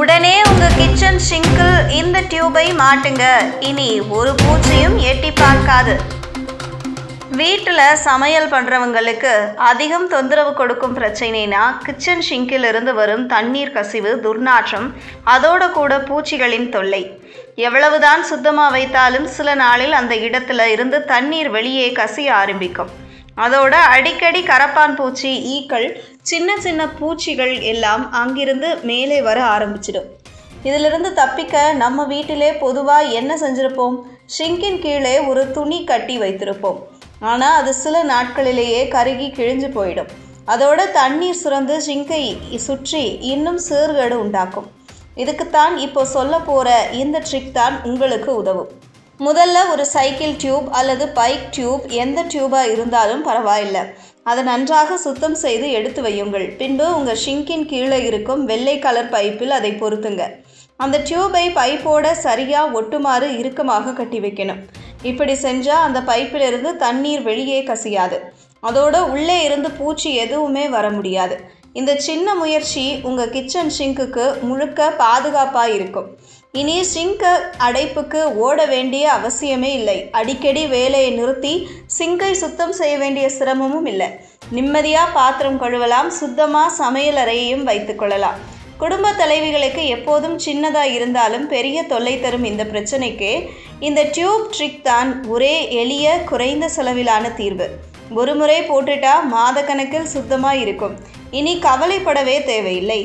உடனே உங்க kitchen single இந்த டியூபை மாட்டுங்க. இனி ஒரு பூச்சியும் எட்டி பார்க்காது. வீட்டில் சமையல் பண்ணுறவங்களுக்கு அதிகம் தொந்தரவு கொடுக்கும் பிரச்சனைனா கிச்சன் ஷிங்கில் இருந்து வரும் தண்ணீர் கசிவு துர்நாற்றம் அதோடு கூட பூச்சிகளின் தொல்லை. எவ்வளவுதான் சுத்தமாக வைத்தாலும் சில நாளில் அந்த இடத்துல இருந்து தண்ணீர் வெளியே கசிய ஆரம்பிக்கும். அதோட அடிக்கடி கரப்பான் பூச்சி ஈக்கள் சின்ன சின்ன பூச்சிகள் எல்லாம் அங்கிருந்து மேலே வர ஆரம்பிச்சிடும். இதிலிருந்து தப்பிக்க நம்ம வீட்டிலே பொதுவாக என்ன செஞ்சுருப்போம்? ஷிங்கின் கீழே ஒரு துணி கட்டி வைத்திருப்போம். ஆனால் அது சில நாட்களிலேயே கருகி கிழிஞ்சு போயிடும். அதோட தண்ணீர் சுரந்து ஷிங்கை சுற்றி இன்னும் சீர்கேடு உண்டாக்கும். இதுக்குத்தான் இப்போ சொல்ல போகிற இந்த ட்ரிக் தான் உங்களுக்கு உதவும். முதல்ல ஒரு சைக்கிள் டியூப் அல்லது பைக் டியூப் எந்த டியூபாக இருந்தாலும் பரவாயில்லை. அதை நன்றாக சுத்தம் செய்து எடுத்து வையுங்கள். பின்பு உங்கள் ஷிங்கின் கீழே இருக்கும் வெள்ளை கலர் பைப்பில் அதை பொருத்துங்க. அந்த டியூபை பைப்போட சரியாக ஒட்டுமாறு இறுக்கமாக கட்டி வைக்கணும். இப்படி செஞ்சால் அந்த பைப்பிலிருந்து தண்ணீர் வெளியே கசியாது. அதோடு உள்ளே இருந்து பூச்சி எதுவுமே வர முடியாது. இந்த சின்ன முயற்சி உங்கள் கிச்சன் சிங்க்குக்கு முழுக்க பாதுகாப்பாக இருக்கும். இனி சிங்கை அடைப்புக்கு ஓட வேண்டிய அவசியமே இல்லை. அடிக்கடி வேலையை நிறுத்தி சிங்கை சுத்தம் செய்ய வேண்டிய சிரமமும் இல்லை. நிம்மதியாக பாத்திரம் கழுவலாம் சுத்தமாக சமையல் அறையையும் வைத்துக்கொள்ளலாம் குடும்ப தலைவிகளுக்கு எப்போதும் சின்னதாக இருந்தாலும் பெரிய தொல்லை தரும் இந்த பிரச்சனைக்கு இந்த டியூப் ட்ரிக் தான் ஒரே எளிய குறைந்த செலவிலான தீர்வு. ஒரு முறை போட்டுட்டா மாதக்கணக்கில் சுத்தமாக இருக்கும். இனி கவலைப்படவே தேவையில்லை.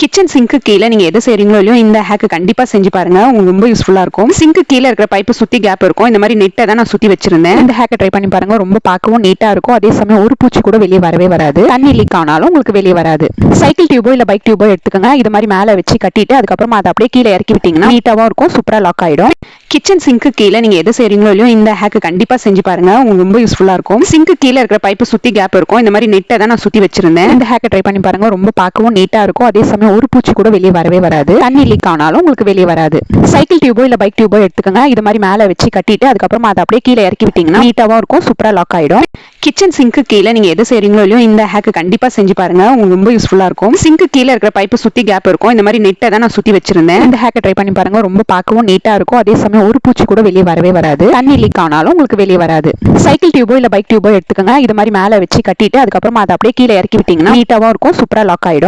கிச்சன் சிங்க்கு கீழே நீங்கள் எது செய்கிறீங்களோ இல்லையோ இந்த ஹேக்கு கண்டிப்பாக செஞ்சு பாருங்க. உங்களுக்கு ரொம்ப யூஸ்ஃபுல்லாக இருக்கும். சிங்க்கு கீழே இருக்கிற பைப்பு சுற்றி கேப் இருக்கும். இந்த மாதிரி நெட்டை தான் நான் சுற்றி வச்சிருந்தேன். இந்த ஹேக்கை ட்ரை பண்ணி பாருங்க. ரொம்ப பார்க்கவும் நீட்டாக இருக்கும். அதே சமயம் ஒரு பூச்சி கூட வெளியே வரவே வராது. தண்ணி லீக் ஆனாலும் உங்களுக்கு வெளியே வராது. சைக்கிள் டியூபோ இல்லை பைக் டியூபோ எடுத்துக்கோங்க. இது மாதிரி மேலே வச்சு கட்டிட்டு அதுக்கப்புறமா அதை அப்படியே கீழே இறக்கி விட்டீங்கன்னா நீட்டாகவும் இருக்கும். சூப்பராக லாக் ஆகிடும் கிச்சன் சிங்க்கு கீழே நீங்கள் எது செய்கிறீங்களோ இல்லையோ இந்த ஹேக்கு கண்டிப்பாக செஞ்சு பாருங்கள் உங்களுக்கு ரொம்ப யூஸ்ஃபுல்லாக இருக்கும். சிங்க்கு கீழே இருக்கிற பைப்பு சுற்றி கேப் இருக்கும். இந்த மாதிரி நெட்டை தான் நான் சுற்றி வச்சிருந்தேன். இந்த ஹேக்கை ட்ரை பண்ணி பாருங்கள் ரொம்ப பார்க்கவும் நீட்டாக இருக்கும். அதே சமயம் ஒரு பூச்சி கூட வெளியே வரவே வராது. தண்ணி லீக் ஆனாலும் உங்களுக்கு வெளியே வராது. சைக்கிள் டியூபோ இல்லை பைக் டியூபோ எடுத்துக்கோங்க. இது மாதிரி மேலே வச்சு கட்டிட்டு அதுக்கப்புறமா அதை அப்படியே கீழே இறக்கி விட்டீங்கன்னா நீட்டாகவும் இருக்கும். சூப்பராக லாக் ஆயிடும். கிச்சன் சிங்க்கு கீழே நீங்க எது செய்றீங்களோ இல்லையோ இந்த ஹேக்கு கண்டிப்பா செஞ்சு பாருங்க. உங்களுக்கு ரொம்ப யூஸ்ஃபுல்லா இருக்கும். சிங்க்கு கீழே இருக்கிற பைப்பு சுத்தி கேப் இருக்கும். இந்த மாதிரி நெட்டை தான் நான் சுத்தி வச்சிருந்தேன். இந்த ஹேக்கை ட்ரை பண்ணி பாருங்க. ரொம்ப பார்க்கவும் நீட்டா இருக்கும். அதே சமயம் ஒரு பூச்சி கூட வெளியே வரவே வராது. தண்ணி லீக் ஆனாலும் உங்களுக்கு வெளியே வராது. சைக்கிள் டியூபோ இல்ல பைக் டியூபோ எடுத்துக்கோங்க. இது மாதிரி மேல வச்சு கட்டிட்டு அதுக்கப்புறமா அதை அப்படியே கீழே இறக்கி விட்டீங்கன்னா நீட்டாவும் இருக்கும். சூப்பரா லாக் ஆயிடும்.